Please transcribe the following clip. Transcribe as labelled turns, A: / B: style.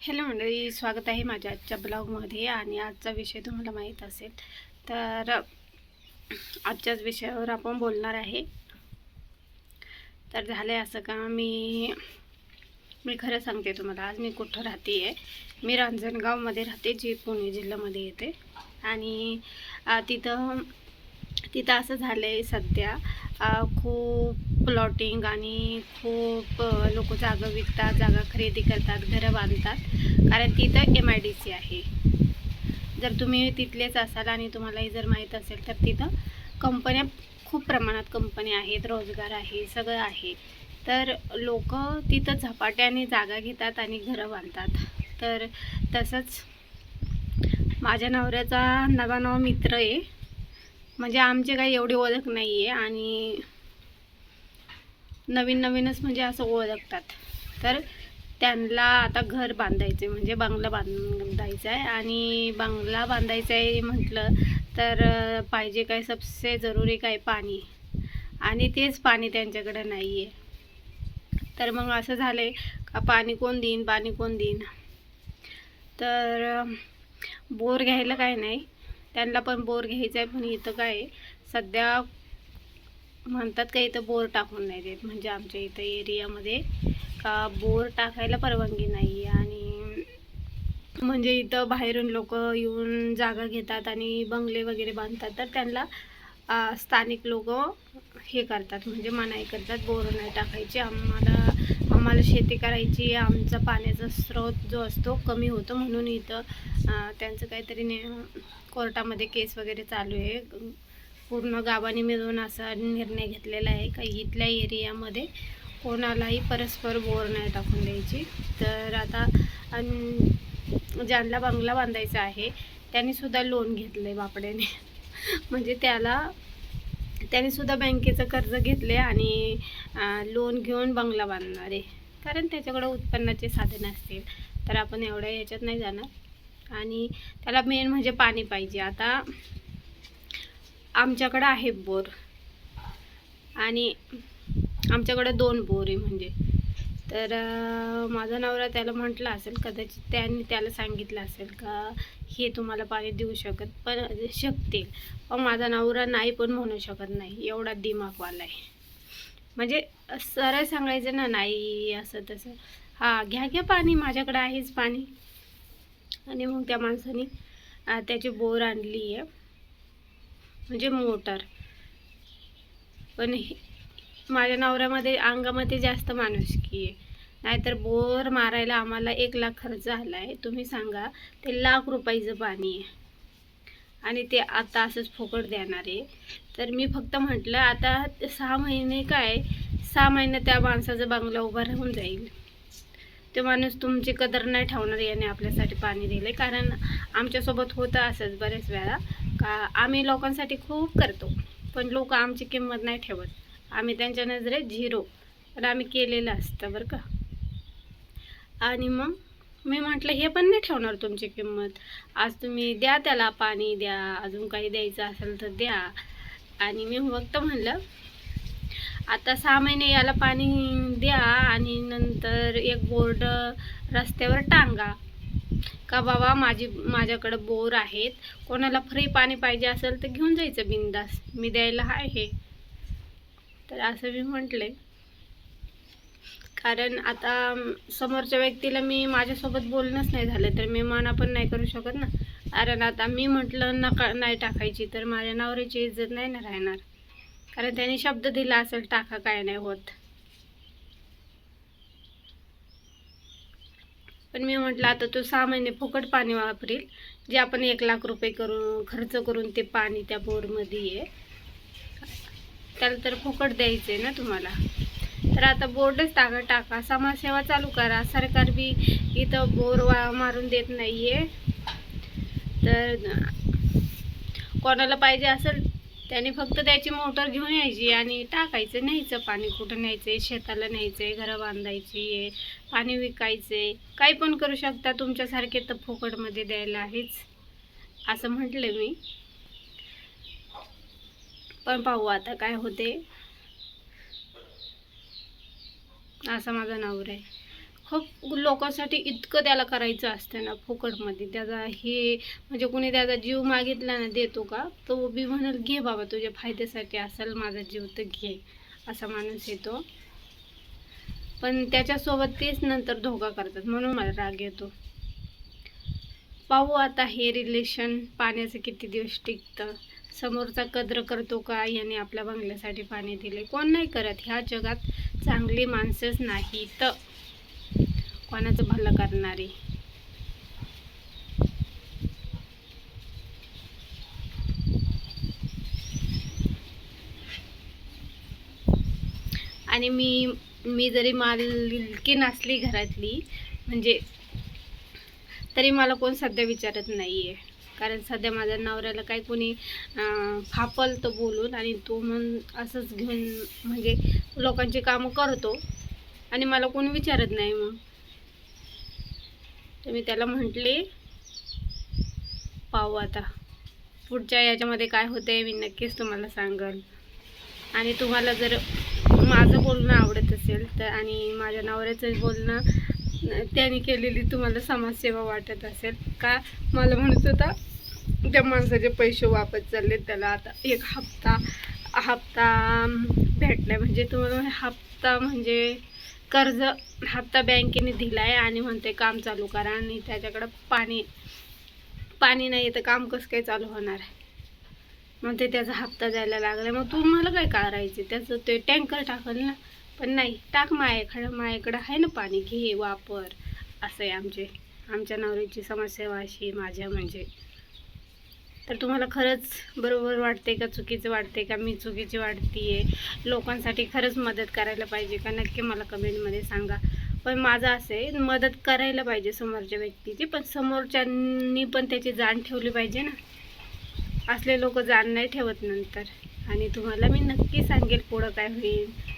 A: Hello मंडळी स्वागत आहे माझ्या आजच्या ब्लॉगमध्ये आणि आजचा विषय तुम्हाला माहीत असेल तर आजच्याच विषयावर आपण बोलणार आहे. तर झालं आहे असं का मी मी खरं सांगते तुम्हाला आज मी कुठं राहते आहे मी रांजणगावमध्ये राहते जी पुणे जिल्ह्यामध्ये येते. आणि तिथं तिथं असं झालं आहे सध्या खूप प्लॉटिंग आणि खूप लोक जागा विकतात जागा खरेदी करतात घरं बांधतात. कारण तिथं एम आय डी सी आहे. जर तुम्ही तिथलेच असाल आणि तुम्हालाही जर माहीत असेल तर तिथं कंपन्या खूप प्रमाणात कंपन्या आहेत रोजगार आहे सगळं आहे. तर लोक तिथं झपाट्याने जागा घेतात आणि घरं बांधतात. तर तसंच माझ्या नवऱ्याचा नवा नवा मित्र आहे. म्हणजे आमची काही एवढी ओळख नाही आहे आणि नवीन नवीनच म्हणजे असं ओळखतात. तर त्यांना आता घर बांधायचं आहे म्हणजे बंगला बांधायचा आहे आणि बंगला बांधायचा आहे म्हटलं तर पाहिजे काय सबसे जरुरी काय पाणी. आणि तेच पाणी त्यांच्याकडे नाही आहे तर मग असं झालं आहे का पाणी कोण देईन पाणी कोण देईन. तर बोर घ्यायला काय नाही. त्यांना पण बोर घ्यायचा आहे पण इथं काय सध्या म्हणतात का इथं बोर टाकून नाही देत. म्हणजे आमच्या इथं एरियामध्ये का बोर टाकायला परवानगी नाही आहे आणि म्हणजे इथं बाहेरून लोक येऊन जागा घेतात आणि बंगले वगैरे बांधतात तर त्यांना स्थानिक लोक हे करतात. म्हणजे मनाई करतात बोर नाही टाकायची. आम्हाला आम्हाला शेती करायची आमचा पाण्याचा स्रोत जो असतो कमी होतो. म्हणून इथं त्यांचं काहीतरी ने कोर्टामध्ये केस वगैरे चालू आहे. पूर्ण गावाने मिळून असा निर्णय घेतलेला आहे का इथल्या एरियामध्ये कोणालाही परस्पर बोर नाही टाकून द्यायची. तर आता ज्यांना बंगला बांधायचा आहे त्यांनी सुद्धा लोन घेतलं आहे बापड्याने. म्हणजे त्याला त्याने सुद्धा बँकेचं कर्ज घेतले आणि लोन घेऊन बंगला बांधणार आहे. कारण त्याच्याकडं उत्पन्नाचे साधन असतील. तर आपण एवढ्या याच्यात नाही जाणार. आणि त्याला मेन म्हणजे पाणी पाहिजे. आता आमच्याकडं आहे बोर. आणि आमच्याकडं दोन बोर आहे म्हणजे. तर माझा नवरा त्याला म्हटलं असेल कदाचित त्यांनी त्याला सांगितलं असेल का हे तुम्हाला पाणी देऊ शकत पण शकतील पण माझा नवरा नाही पण म्हणू शकत नाही. एवढा दिमागवाला आहे. म्हणजे सरळ सांगायचं ना नाही असं तसं. हां घ्या घ्या पाणी माझ्याकडे आहेच पाणी. आणि मग त्या माणसाने त्याची बोर आणली आहे. म्हणजे मोटर. पण हे- माझ्या नवऱ्यामध्ये अंगामध्ये जास्त माणुसकी आहे. नाहीतर बोर मारायला आम्हाला एक लाख खर्च आला आहे तुम्ही सांगा ते लाख रुपयाचं पाणी आहे. आणि ते आता असंच फुकट देणार आहे. तर मी फक्त म्हटलं आता ते सहा महिने काय? सहा महिने त्या माणसाचा बंगला उभा राहून जाईल. तो माणूस तुमची कदर नाही ठेवणार याने आपल्यासाठी पाणी दिले कारण आमच्यासोबत होतं असंच बऱ्याच वेळा. का आम्ही लोकांसाठी खूप करतो पण लोक आमची किंमत नाही ठेवत. आम्ही त्यांच्या नजरेत झिरो. पण आम्ही केलेलं असतं बरं का. आणि मग? मी म्हटलं हे पण नाही ठेवणार तुमची किंमत. आज तुम्ही द्या त्याला पाणी द्या अजून काही द्यायचं असेल तर द्या. आणि मी फक्त म्हणलं आता सहा महिने याला पाणी द्या आणि नंतर एक बोर्ड रस्त्यावर टांगा. का बाबा माझी माझ्याकडं बोर आहेत. कोणाला फ्री पाणी पाहिजे असेल तर घेऊन जायचं बिंदास. मी द्यायला आहे तर असं मी म्हटले. कारण आता समोरच्या व्यक्तीला मी माझ्यासोबत बोलणंच नाही झालं तर मी मना पण नाही करू शकत ना. कारण आता मी म्हटलं नका नाही टाकायची तर माझ्या नवऱ्याची इज्जत नाही ना राहणार. कारण त्याने शब्द दिला असेल टाका काय नाही होत. पण मी म्हटलं आता तो सहा महिने फुकट पाणी वापरील जे आपण एक लाख रुपये करून खर्च करून ते पाणी त्या बोरमध्ये आहे. त्याला तर फुकट द्यायचं आहे ना तुम्हाला. तर आता बोर्डच टाका टाका. समाजसेवा चालू करा. सरकार बी इथं बोर वा मारून देत नाही आहे तर कोणाला पाहिजे असेल त्याने फक्त त्याची मोटर घेऊन यायची आणि टाकायचं. न्यायचं पाणी कुठं न्यायचं आहे शेताला न्यायचं आहे घरं बांधायची आहे पाणी विकायचे काही पण करू शकता. तुमच्यासारखे तर फुकटमध्ये द्यायला आहेच. असं म्हटलं मी. पण पाहू आता काय होते. असा माझा नवरा आहे. खूप लोकांसाठी इतकं त्याला करायचं असतं ना फुकटमध्ये. त्याचा हे म्हणजे कुणी त्याचा जीव मागितला ना देतो का तो बी म्हणेल घे बाबा तुझ्या फायद्यासाठी असेल माझा जीव तर घे असा माणूस येतो. पण त्याच्यासोबत तेच नंतर धोका करतात म्हणून मला राग येतो. पाहू आता हे रिलेशन पाण्याचं किती दिवस टिकतं. समोरचा कद्र करतो का? याने आपल्या बंगल्यासाठी पाणी दिले. कोण नाही करत. ह्या जगात चांगली माणसंच नाही तर कोणाचं भलं करणारी? आणि मी मी जरी मालकी नसली घरातली म्हणजे तरी मला कोण सध्या विचारत नाही आहे कारण सध्या माझ्या नवऱ्याला काही कोणी अं, फापल तर बोलून आणि तो मग असंच घेऊन म्हणजे लोकांची कामं करतो. आणि मला कोणी विचारत नाही मग. तर मी त्याला म्हटले पाहू आता. पुढच्या याच्यामध्ये काय होतंय मी नक्कीच तुम्हाला सांगेल. आणि तुम्हाला जर माझं बोलणं आवडत असेल तर आणि माझ्या नवऱ्याचं बोलणं त्याने केलेली तुम्हाला समाजसेवा वाटत असेल का? मला म्हणत होता त्या माणसाचे पैसे वापस चालले त्याला आता एक हप्ता हप्ता भेटला म्हणजे तुम्हाला हप्ता म्हणजे कर्ज हप्ता बँकेने दिला आहे आणि म्हणते काम चालू करा आणि त्याच्याकडं पाणी पाणी नाही तर काम कसं काय चालू होणार आहे? मग ते त्याचा हप्ता द्यायला लागला मग तुम्हाला काय करायचे त्याचं ते टँकर टाकल ना पण नाही टाक माझ्याकडं माझ्याकडं आहे ना पाणी घे वापर. असं आहे आमचे. आमच्या नवऱ्याची समाजसेवा अशी माझ्या म्हणजे. तर तुम्हाला खरंच बरोबर वाटते का चुकीचं वाटते का? मी चुकीची वाटते लोकांसाठी खरंच मदत करायला पाहिजे का? नक्की मला कमेंटमध्ये सांगा. पण माझं असं आहे मदत करायला पाहिजे समोरच्या व्यक्तीची पण समोरच्यांनी पण त्याची जाण ठेवली पाहिजे ना. असले लोक जाण नाही ठेवत नंतर. आणि तुम्हाला मी नक्की सांगेल पुढं काय होईल.